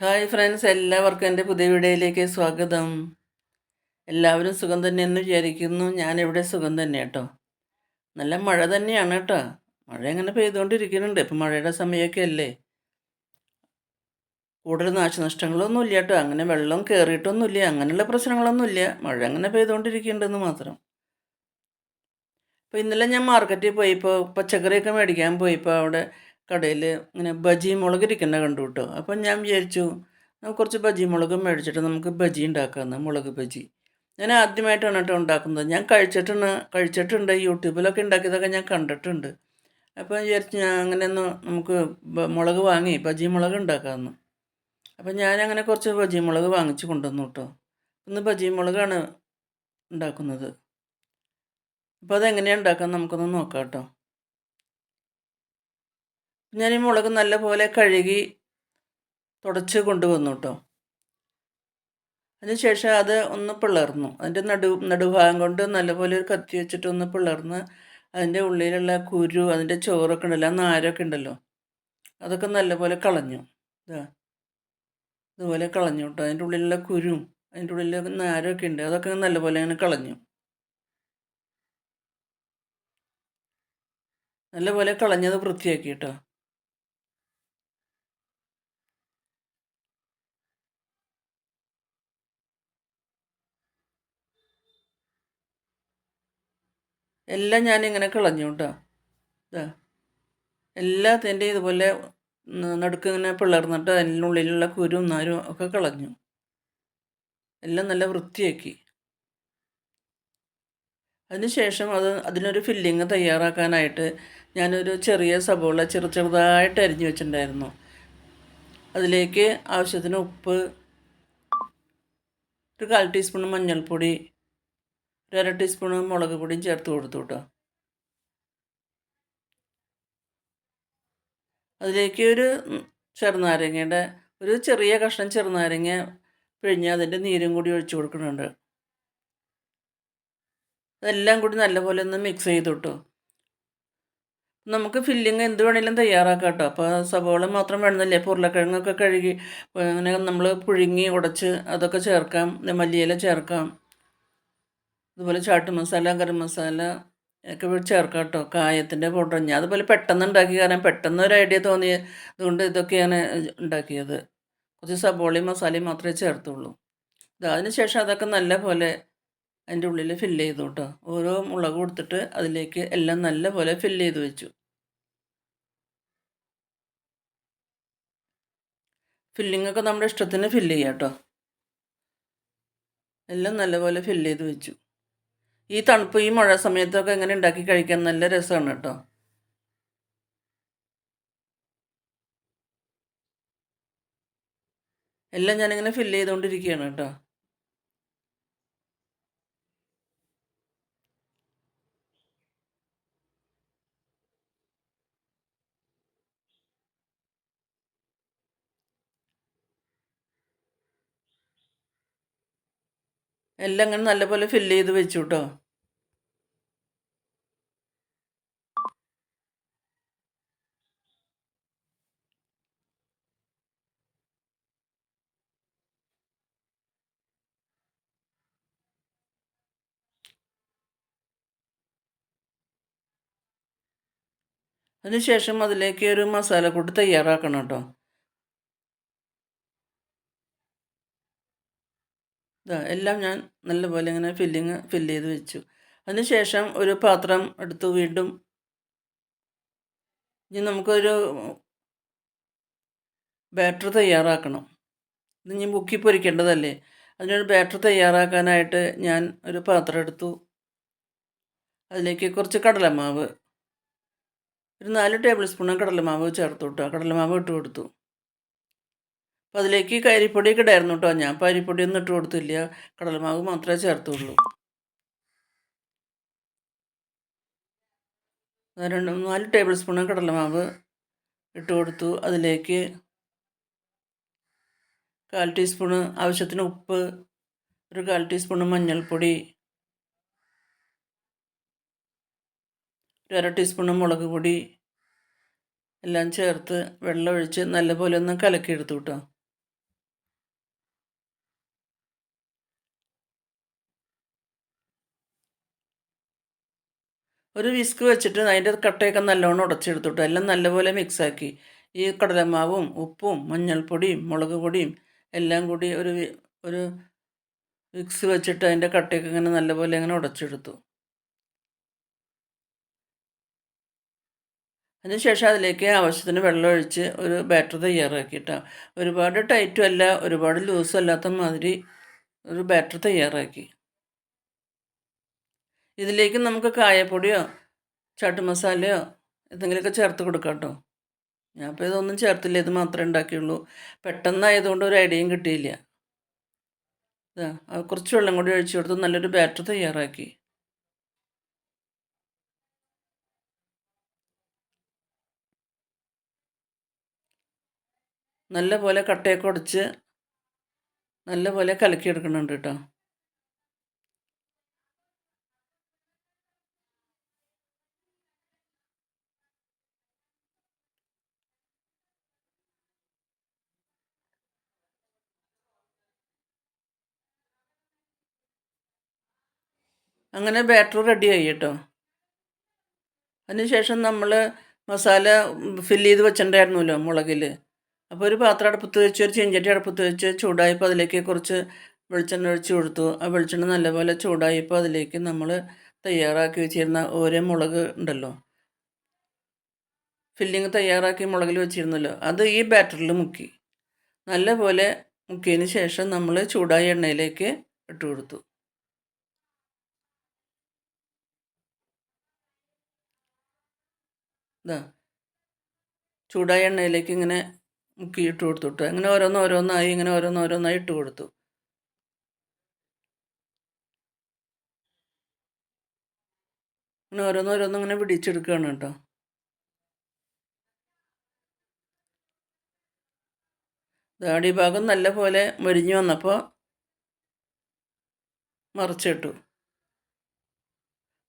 Hi friends എല്ലാവർക്കും എന്റെ പുതിയ വീഡിയോയിലേക്ക് സ്വാഗതം. എല്ലാവരും സുഖം തന്നെയെന്ന് വിചാരിക്കുന്നു. ഞാനിവിടെ സുഖം തന്നെ കേട്ടോ. നല്ല മഴ തന്നെയാണ് കേട്ടോ. മഴ അങ്ങനെ പെയ്തുകൊണ്ടിരിക്കുന്നുണ്ട്. ഇപ്പം മഴയുടെ സമയമൊക്കെ അല്ലേ? കൂടുതൽ നാശനഷ്ടങ്ങളൊന്നും ഇല്ല കേട്ടോ. അങ്ങനെ വെള്ളം കയറിയിട്ടൊന്നുമില്ല. അങ്ങനെയുള്ള പ്രശ്നങ്ങളൊന്നുമില്ല. മഴ അങ്ങനെ പെയ്തുകൊണ്ടിരിക്കുന്നുണ്ടെന്ന് മാത്രം. അപ്പോൾ ഇന്നലെ ഞാൻ മാർക്കറ്റിൽ പോയപ്പോൾ പച്ചക്കറിയൊക്കെ മേടിക്കാൻ പോയപ്പോൾ അവിടെ കടയിൽ ഇങ്ങനെ ബജി മുളക് ഇരിക്കുന്ന കണ്ടു കേട്ടോ അപ്പം ഞാൻ വിചാരിച്ചു കുറച്ച് ബജി മുളക് മേടിച്ചിട്ട് നമുക്ക് ബജി ഉണ്ടാക്കാമെന്ന് മുളക് ബജി. ഞാൻ ആദ്യമായിട്ടാണ് കേട്ടോ ഉണ്ടാക്കുന്നത്. ഞാൻ കഴിച്ചിട്ടുണ്ട് കഴിച്ചിട്ടുണ്ട് യൂട്യൂബിലൊക്കെ ഉണ്ടാക്കിയതൊക്കെ ഞാൻ കണ്ടിട്ടുണ്ട്. അപ്പോൾ വിചാരിച്ചു ഞാൻ അങ്ങനെ ഒന്ന് നമുക്ക് മുളക് വാങ്ങി ബജി മുളക് ഉണ്ടാക്കാമെന്ന് അപ്പം അങ്ങനെ കുറച്ച് ബജി മുളക് വാങ്ങിച്ച് കൊണ്ടുവന്നു കേട്ടോ ഇന്ന് ബജി മുളകാണ് ഉണ്ടാക്കുന്നത്. അപ്പോൾ അതെങ്ങനെയാണ് ഉണ്ടാക്കാൻ നമുക്കൊന്ന് നോക്കാം കേട്ടോ ഞാൻ ഈ മുളക് നല്ലപോലെ കഴുകി തുടച്ച് കൊണ്ടുവന്നു കേട്ടോ അതിനുശേഷം അത് ഒന്ന് പിളർന്നു. അതിന്റെ നടു നടുഭാഗം കൊണ്ട് നല്ലപോലെ ഒരു കത്തി വെച്ചിട്ട് ഒന്ന് പിളർന്ന് അതിന്റെ ഉള്ളിലുള്ള കുരു അതിന്റെ ചോറൊക്കെ ഉണ്ടല്ലോ നാരൊക്കെ ഉണ്ടല്ലോ അതൊക്കെ നല്ലപോലെ കളഞ്ഞു. ഇതാ ഇതുപോലെ കളഞ്ഞു കേട്ടോ. അതിന്റെ ഉള്ളിലുള്ള കുരും അതിന്റെ ഉള്ളിൽ നാരൊക്കെ ഉണ്ട് അതൊക്കെ നല്ലപോലെ അങ്ങനെ കളഞ്ഞു. നല്ലപോലെ കളഞ്ഞത് വൃത്തിയാക്കി കേട്ടോ. എല്ലാം ഞാനിങ്ങനെ കളഞ്ഞു കേട്ടോ. ഇതാ എല്ലാത്തിന്റെ ഇതുപോലെ നടുക്ക് ഇങ്ങനെ പിളർന്നിട്ട് അതിനുള്ളിലുള്ള കുരും നാരും ഒക്കെ കളഞ്ഞു. എല്ലാം നല്ല വൃത്തിയാക്കി. അതിനുശേഷം അത് അതിനൊരു ഫില്ലിങ് തയ്യാറാക്കാനായിട്ട് ഞാനൊരു ചെറിയ സബോള ചെറു ചെറുതായിട്ട് അരിഞ്ഞു വെച്ചിട്ടുണ്ടായിരുന്നു. അതിലേക്ക് ആവശ്യത്തിന് ഉപ്പ് ഒരു കാൽ ടീസ്പൂൺ മഞ്ഞൾപ്പൊടി ഒരു അര ടീസ്പൂണ് മുളക് പൊടിയും ചേർത്ത് കൊടുത്തു കേട്ടോ. അതിലേക്ക് ഒരു ചെറുനാരങ്ങയുടെ ഒരു ചെറിയ കഷ്ണം ചെറുനാരങ്ങ പിഴിഞ്ഞ് അതിന്റെ നീരും കൂടി ഒഴിച്ചു കൊടുക്കുന്നുണ്ട്. അതെല്ലാം കൂടി നല്ലപോലെ ഒന്ന് മിക്സ് ചെയ്ത് കിട്ടും നമുക്ക് ഫില്ലിങ് എന്ത് വേണമെങ്കിലും തയ്യാറാക്കാം കേട്ടോ. അപ്പോൾ സവോള മാത്രം വേണമെന്നില്ല. ഉരുളക്കിഴങ്ങൊക്കെ കഴുകി അങ്ങനെ നമ്മൾ പുഴുങ്ങി ഉടച്ച് അതൊക്കെ ചേർക്കാം. മല്ലിയില ചേർക്കാം. അതുപോലെ ചാട്ട് മസാല ഗരം മസാല ഒക്കെ ചേർക്കാം കേട്ടോ കായത്തിന്റെ പൗഡർ. ഞാൻ അതുപോലെ പെട്ടെന്ന് ഉണ്ടാക്കി കാരണം പെട്ടെന്ന് ഒരു ഐഡിയ തോന്നിയ അതുകൊണ്ട് ഇതൊക്കെയാണ് ഉണ്ടാക്കിയത്. കുറച്ച് സബോളയും മസാലയും മാത്രമേ ചേർത്തുള്ളൂ. അതിന് ശേഷം അതൊക്കെ നല്ല പോലെ അതിന്റെ ഉള്ളിൽ ഫില്ല് ചെയ്തു കേട്ടോ ഓരോ മുളക് കൊടുത്തിട്ട് അതിലേക്ക് എല്ലാം നല്ല പോലെ ഫില്ല് ചെയ്ത് വെച്ചു. ഫില്ലിങ്ങൊക്കെ നമ്മുടെ ഇഷ്ടത്തിന് ഫില്ല് ചെയ്യാം കേട്ടോ. എല്ലാം നല്ലപോലെ ഫില്ല് ചെയ്ത് വെച്ചു. ഈ തണുപ്പ് ഈ മഴ സമയത്തൊക്കെ എങ്ങനെ ഉണ്ടാക്കി കഴിക്കാൻ നല്ല രസമാണ് കേട്ടോ. എല്ലാം ഞാനിങ്ങനെ ഫില്ല് ചെയ്തുകൊണ്ടിരിക്കുകയാണ് കേട്ടോ. എല്ലാം ഇങ്ങനെ നല്ലപോലെ ഫില്ല് ചെയ്ത് വെച്ചു കേട്ടോ അതിനുശേഷം അതിലേക്ക് ഒരു മസാലക്കൂട്ട് തയ്യാറാക്കണം കേട്ടോ. ഇതാ എല്ലാം ഞാൻ നല്ലപോലെ ഇങ്ങനെ ഫില്ലിങ് ഫില്ല് ചെയ്ത് വെച്ചു. അതിനുശേഷം ഒരു പാത്രം എടുത്തു വീണ്ടും. ഇനി നമുക്കൊരു ബാറ്റർ തയ്യാറാക്കണം. ഇനി മുക്കി പൊരിക്കേണ്ടതല്ലേ? അതിനൊരു ബാറ്റർ തയ്യാറാക്കാനായിട്ട് ഞാൻ ഒരു പാത്രം എടുത്തു. അതിലേക്ക് കുറച്ച് കടലമാവ്. ഒരു നാല് ടേബിൾ സ്പൂൺ കടലമാവ് ചേർത്ത് വിട്ടു കടലമാവ് ഇട്ട് കൊടുത്തു. അപ്പോൾ അതിലേക്ക് കരിപ്പൊടിയൊക്കെ ഇടായിരുന്നു കേട്ടോ ഞാൻ അപ്പോൾ അരിപ്പൊടിയൊന്നും ഇട്ട് കൊടുത്തില്ല. കടലമാവ് മാത്രമേ ചേർത്തുള്ളൂ. രണ്ട് നാല് ടേബിൾ സ്പൂൺ കടലമാവ് ഇട്ട് കൊടുത്തു. അതിലേക്ക് കാൽ ടീസ്പൂണ് ആവശ്യത്തിന് ഉപ്പ് ഒരു കാൽ ടീസ്പൂണ് മഞ്ഞൾപ്പൊടി ഒരു അര ടീസ്പൂണ് മുളക് പൊടി എല്ലാം ചേർത്ത് വെള്ളമൊഴിച്ച് നല്ലപോലെ ഒന്ന് കലക്കിയെടുത്തു കേട്ടോ ഒരു വിസ്ക് വെച്ചിട്ട് അതിന്റെ കട്ടയൊക്കെ നല്ലോണം ഉടച്ചെടുത്തിട്ട്. എല്ലാം നല്ലപോലെ മിക്സാക്കി ഈ കടലമാവും ഉപ്പും മഞ്ഞൾപ്പൊടിയും മുളക് പൊടിയും എല്ലാം കൂടി ഒരു ഒരു വിക്സ് വെച്ചിട്ട് അതിന്റെ കട്ടയൊക്കെ ഇങ്ങനെ നല്ലപോലെ ഇങ്ങനെ ഉടച്ചെടുത്തു. അതിനുശേഷം അതിലേക്ക് ആവശ്യത്തിന് വെള്ളം ഒഴിച്ച് ഒരു ബാറ്റർ തയ്യാറാക്കിയിട്ടാണ് ഒരുപാട് ടൈറ്റും അല്ല ഒരുപാട് ലൂസും അല്ലാത്ത മാതിരി ഒരു ബാറ്റർ തയ്യാറാക്കി. ഇതിലേക്ക് നമുക്ക് കായപ്പൊടിയോ ചാട്ട് മസാലയോ എന്തെങ്കിലുമൊക്കെ ചേർത്ത് കൊടുക്കാം കേട്ടോ ഞാൻ അപ്പോൾ ഇതൊന്നും ചേർത്തില്ല ഇത് മാത്രമേ ഉണ്ടാക്കിയുള്ളൂ. പെട്ടെന്നായതുകൊണ്ട് ഒരു ഐഡിയയും കിട്ടിയില്ല. ഇതാ കുറച്ച് വെള്ളം കൂടി ഒഴിച്ചു കൊടുത്ത് നല്ലൊരു ബാറ്റർ തയ്യാറാക്കി. നല്ല പോലെ കട്ടയൊക്കെ ഉടച്ച് നല്ല പോലെ കലക്കിയെടുക്കുന്നുണ്ട് കേട്ടോ അങ്ങനെ ബാറ്റർ റെഡി ആയി കേട്ടോ. അതിനുശേഷം നമ്മൾ മസാല ഫില്ല് ചെയ്ത് വെച്ചിട്ടുണ്ടായിരുന്നല്ലോ മുളകിൽ അപ്പോൾ ഒരു പാത്രം അടുപ്പത്ത് വെച്ച് ഒരു ചെഞ്ചട്ടി അടുപ്പത്ത് വെച്ച് ചൂടായപ്പോൾ അതിലേക്ക് കുറച്ച് വെളിച്ചെണ്ണ ഒഴിച്ച് കൊടുത്തു. ആ വെളിച്ചെണ്ണ നല്ലപോലെ ചൂടായപ്പോൾ അതിലേക്ക് നമ്മൾ തയ്യാറാക്കി വെച്ചിരുന്ന ഓരോ മുളക് ഉണ്ടല്ലോ. ഫില്ലിങ് തയ്യാറാക്കി മുളകിൽ വെച്ചിരുന്നല്ലോ. അത് ഈ ബാറ്ററിൽ മുക്കി. നല്ലപോലെ മുക്കിയതിന് ശേഷം നമ്മൾ ചൂടായ എണ്ണയിലേക്ക് ഇട്ട് കൊടുത്തു. ഇതാ ചൂടായ എണ്ണയിലേക്ക് ഇങ്ങനെ മുക്കി ഇട്ട് കൊടുത്തിട്ട് അങ്ങനെ ഓരോന്ന് ഓരോന്നായി ഇങ്ങനെ ഓരോന്ന് ഓരോന്നായി ഇട്ട് കൊടുത്തു. അങ്ങനെ ഓരോന്ന് ഓരോന്ന് ഇങ്ങനെ പിടിച്ചെടുക്കുകയാണ് കേട്ടോ. ദാടി ഭാഗം നല്ല പോലെ മൊരിഞ്ഞു വന്നപ്പോൾ മറിച്ചിട്ടു.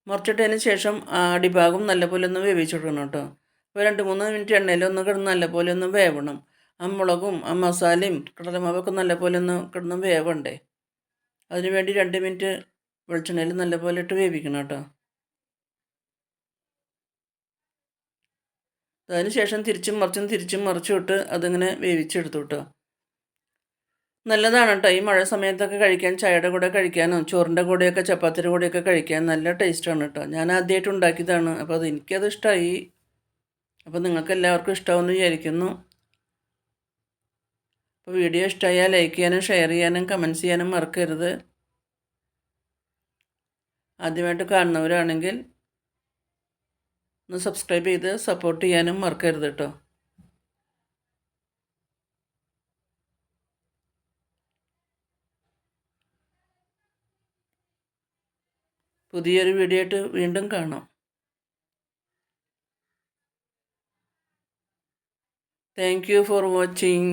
മറിച്ചിട്ടതിന് ശേഷം അടിഭാഗം നല്ലപോലെ ഒന്ന് വേവിച്ച് കൊടുക്കണം കേട്ടോ. അപ്പോൾ രണ്ട് മൂന്ന് മിനിറ്റ് എണ്ണയിൽ ഒന്ന് കിടന്ന് നല്ലപോലെ ഒന്ന് വേവണം. ആ മുളകും ആ മസാലയും കടലമാവൊക്കെ നല്ലപോലെ ഒന്ന് കിടന്ന് വേവണ്ടേ. അതിന് വേണ്ടി രണ്ട് മിനിറ്റ് വെളിച്ചെണ്ണയിൽ നല്ലപോലെ ഇട്ട് വേവിക്കണം കേട്ടോ. അതിന് ശേഷം തിരിച്ചും മറിച്ചും തിരിച്ചും മറിച്ചും ഇട്ട് അതിങ്ങനെ വേവിച്ചെടുത്തു കേട്ടോ. നല്ലതാണ് കേട്ടോ ഈ മഴ സമയത്തൊക്കെ കഴിക്കാൻ ചായയുടെ കൂടെ കഴിക്കാനും ചോറിന്റെ കൂടെയൊക്കെ ചപ്പാത്തിയുടെ കൂടെയൊക്കെ കഴിക്കാൻ നല്ല ടേസ്റ്റാണ് കേട്ടോ ഞാൻ ആദ്യമായിട്ട് ഉണ്ടാക്കിയതാണ്. അപ്പോൾ അത് എനിക്കത് ഇഷ്ടമായി അപ്പോൾ നിങ്ങൾക്ക് എല്ലാവർക്കും ഇഷ്ടമാവുമെന്ന് വിചാരിക്കുന്നു. അപ്പോൾ വീഡിയോ ഇഷ്ടമായാൽ ലൈക്ക് ചെയ്യാനും ഷെയർ ചെയ്യാനും കമന്റ് ചെയ്യാനും മറക്കരുത്. ആദ്യമായിട്ട് കാണുന്നവരാണെങ്കിൽ ഒന്ന് സബ്സ്ക്രൈബ് ചെയ്ത് സപ്പോർട്ട് ചെയ്യാനും മറക്കരുത് കേട്ടോ. പുതിയൊരു വീഡിയോ ആയിട്ട് വീണ്ടും കാണാം. Thank you for watching